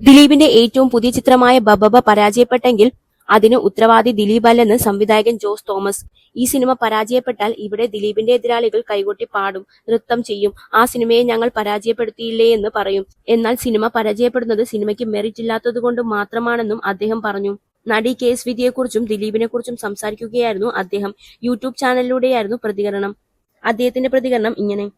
ദിലീപിന്റെ ഏറ്റവും പുതിയ ചിത്രമായ ബബബ പരാജയപ്പെട്ടെങ്കിൽ അതിന് ഉത്തരവാദി ദിലീപ് അല്ലെന്ന് സംവിധായകൻ ജോസ് തോമസ്. ഈ സിനിമ പരാജയപ്പെട്ടാൽ ഇവിടെ ദിലീപിന്റെ എതിരാളികൾ കൈകൊട്ടി പാടും നൃത്തം ചെയ്യും. ആ സിനിമയെ ഞങ്ങൾ പരാജയപ്പെടുത്തിയില്ലേ എന്ന് പറയും. എന്നാൽ സിനിമ പരാജയപ്പെടുന്നത് സിനിമയ്ക്ക് മെറിറ്റ് ഇല്ലാത്തതുകൊണ്ട് മാത്രമാണെന്നും അദ്ദേഹം പറഞ്ഞു. നടി കേസ് വിധിയെക്കുറിച്ചും ദിലീപിനെ കുറിച്ചും സംസാരിക്കുകയായിരുന്നു അദ്ദേഹം. യൂട്യൂബ് ചാനലിലൂടെയായിരുന്നു പ്രതികരണം. അദ്ദേഹത്തിന്റെ പ്രതികരണം ഇങ്ങനെ.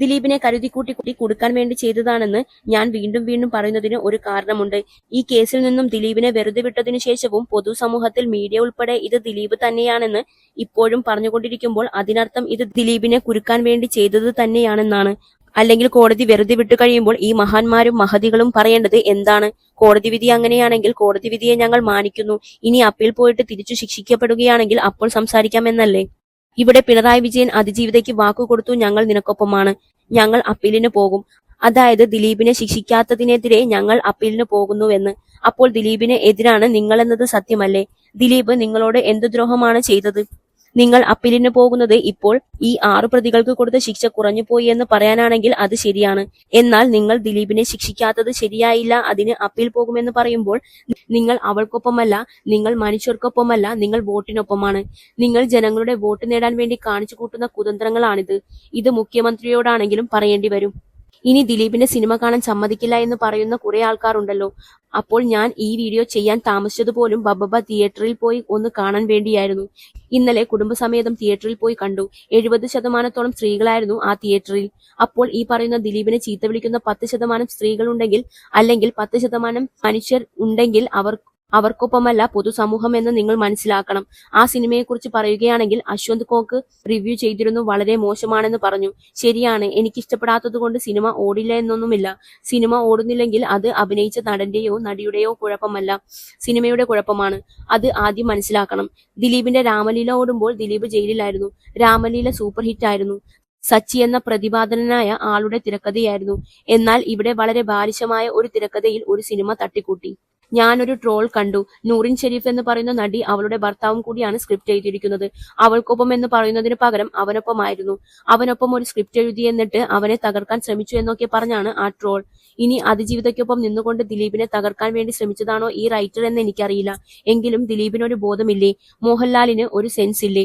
ദിലീപിനെ കരുതിക്കൂട്ടി കൂട്ടി കൊടുക്കാൻ വേണ്ടി ചെയ്തതാണെന്ന് ഞാൻ വീണ്ടും വീണ്ടും പറയുന്നതിന് ഒരു കാരണമുണ്ട്. ഈ കേസിൽ നിന്നും ദിലീപിനെ വെറുതെ വിട്ടതിനു ശേഷവും പൊതുസമൂഹത്തിൽ മീഡിയ ഉൾപ്പെടെ ഇത് ദിലീപ് തന്നെയാണെന്ന് ഇപ്പോഴും പറഞ്ഞുകൊണ്ടിരിക്കുമ്പോൾ അതിനർത്ഥം ഇത് ദിലീപിനെ കുരുക്കാൻ വേണ്ടി ചെയ്തത് തന്നെയാണെന്നാണ്. അല്ലെങ്കിൽ കോടതി വെറുതെ വിട്ടു കഴിയുമ്പോൾ ഈ മഹാന്മാരും മഹതികളും പറയേണ്ടത് എന്താണ്? കോടതി വിധി അങ്ങനെയാണെങ്കിൽ കോടതി വിധിയെ ഞങ്ങൾ മാനിക്കുന്നു. ഇനി അപ്പീൽ പോയിട്ട് തിരിച്ചു ശിക്ഷിക്കപ്പെടുകയാണെങ്കിൽ അപ്പോൾ സംസാരിക്കാമെന്നല്ലേ? ഇവിടെ പിണറായി വിജയൻ അതിജീവിതയ്ക്ക് വാക്കുകൊടുത്തു ഞങ്ങൾ നിനക്കൊപ്പമാണ്. ഞങ്ങൾ അപ്പീലിന് പോകും. അതായത് ദിലീപിനെ ശിക്ഷിക്കാത്തതിനെതിരെ ഞങ്ങൾ അപ്പീലിന് പോകുന്നുവെന്ന്. അപ്പോൾ ദിലീപിന് എതിരാണ് നിങ്ങളെന്നത് സത്യമല്ലേ? ദിലീപ് നിങ്ങളോട് എന്ത് ദ്രോഹമാണ് ചെയ്തത്? നിങ്ങൾ അപ്പീലിന് പോകുന്നത് ഇപ്പോൾ ഈ ആറു പ്രതികൾക്ക് കൊടുത്ത ശിക്ഷ കുറഞ്ഞുപോയി എന്ന് പറയാനാണെങ്കിൽ അത് ശരിയാണ്. എന്നാൽ നിങ്ങൾ ദിലീപിനെ ശിക്ഷിക്കാത്തത് ശരിയായില്ല അതിന് അപ്പീൽ പോകുമെന്ന് പറയുമ്പോൾ നിങ്ങൾ അവൾക്കൊപ്പമല്ല നിങ്ങൾ മനുഷ്യർക്കൊപ്പമല്ല നിങ്ങൾ വോട്ടിനൊപ്പമാണ്. നിങ്ങൾ ജനങ്ങളുടെ വോട്ട് നേടാൻ വേണ്ടി കാണിച്ചു കൂട്ടുന്ന കുതന്ത്രങ്ങളാണിത്. ഇത് മുഖ്യമന്ത്രിയോടാണെങ്കിലും പറയേണ്ടി വരും. ഇനി ദിലീപിന്റെ സിനിമ കാണാൻ സമ്മതിക്കില്ല എന്ന് പറയുന്ന കുറെ ആൾക്കാരുണ്ടല്ലോ. അപ്പോൾ ഞാൻ ഈ വീഡിയോ ചെയ്യാൻ താമസിച്ചതുപോലും ബബബ തിയേറ്ററിൽ പോയി ഒന്ന് കാണാൻ വേണ്ടിയായിരുന്നു. ഇന്നലെ കുടുംബസമേതം തിയേറ്ററിൽ പോയി കണ്ടു. എഴുപത് ശതമാനത്തോളം സ്ത്രീകളായിരുന്നു ആ തിയേറ്ററിൽ. അപ്പോൾ ഈ പറയുന്ന ദിലീപിനെ ചീത്ത വിളിക്കുന്ന പത്ത് ശതമാനം സ്ത്രീകളുണ്ടെങ്കിൽ അല്ലെങ്കിൽ പത്ത് ശതമാനം മനുഷ്യർ ഉണ്ടെങ്കിൽ അവർ അവർക്കൊപ്പമല്ല പൊതുസമൂഹം എന്ന് നിങ്ങൾ മനസ്സിലാക്കണം. ആ സിനിമയെക്കുറിച്ച് പറയുകയാണെങ്കിൽ അശ്വന്ത് കോക്ക് റിവ്യൂ ചെയ്തിരുന്നു വളരെ മോശമാണെന്ന് പറഞ്ഞു. ശരിയാണ് എനിക്ക് എനിക്കിഷ്ടപ്പെടാത്തതുകൊണ്ട് സിനിമ ഓടില്ല എന്നൊന്നുമില്ല. സിനിമ ഓടുന്നില്ലെങ്കിൽ അത് അഭിനയിച്ച നടന്റെയോ നടിയുടെയോ കുഴപ്പമല്ല. സിനിമയുടെ കുഴപ്പമാണ്. അത് ആദ്യം മനസ്സിലാക്കണം. ദിലീപിന്റെ രാമലീല ഓടുമ്പോൾ ദിലീപ് ജയിലിലായിരുന്നു. രാമലീല സൂപ്പർ ഹിറ്റ് ആയിരുന്നു. സച്ചി എന്ന പ്രതിപാദനനായ ആളുടെ തിരക്കഥയായിരുന്നു. എന്നാൽ ഇവിടെ വളരെ ബാലിശമായ ഒരു തിരക്കഥയിൽ ഒരു സിനിമ തട്ടിക്കൂട്ടി. ഞാനൊരു ട്രോൾ കണ്ടു. നൂറിൻ ഷെരീഫ് എന്ന് പറയുന്ന നടി അവളുടെ ഭർത്താവും കൂടിയാണ് സ്ക്രിപ്റ്റ് എഴുതിയിരിക്കുന്നത്. അവൾക്കൊപ്പം എന്ന് പറയുന്നതിന് പകരം അവനൊപ്പമായിരുന്നു. അവനൊപ്പം ഒരു സ്ക്രിപ്റ്റ് എഴുതി എന്നിട്ട് അവനെ തകർക്കാൻ ശ്രമിച്ചു എന്നൊക്കെ പറഞ്ഞാണ് ആ ട്രോൾ. ഇനി അതിജീവിതയ്ക്കൊപ്പം നിന്നുകൊണ്ട് ദിലീപിനെ തകർക്കാൻ വേണ്ടി ശ്രമിച്ചതാണോ ഈ റൈറ്റർ എന്ന് എനിക്കറിയില്ല. എങ്കിലും ദിലീപിനൊരു ബോധമില്ലേ? മോഹൻലാലിന് ഒരു സെൻസ് ഇല്ലേ?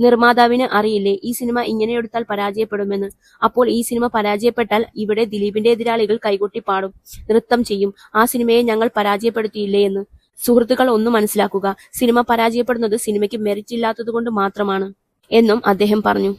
നിർമ്മാതാവിന് അറിയില്ലേ? ഈ സിനിമ ഇങ്ങനെ എടുത്താൽ പരാജയപ്പെടുമെന്ന്. അപ്പോൾ ഈ സിനിമ പരാജയപ്പെട്ടാൽ ഇവിടെ ദിലീപിന്റെ എതിരാളികൾ കൈകൊട്ടി പാടും നൃത്തം ചെയ്യും. ആ സിനിമയെ ഞങ്ങൾ പരാജയപ്പെടുത്തിയില്ലേ എന്ന് സുഹൃത്തുക്കൾ ഒന്ന് മനസ്സിലാക്കുക. സിനിമ പരാജയപ്പെടുന്നത് സിനിമയ്ക്ക് മെറിറ്റ് ഇല്ലാത്തതുകൊണ്ട് മാത്രമാണ് എന്നും അദ്ദേഹം പറഞ്ഞു.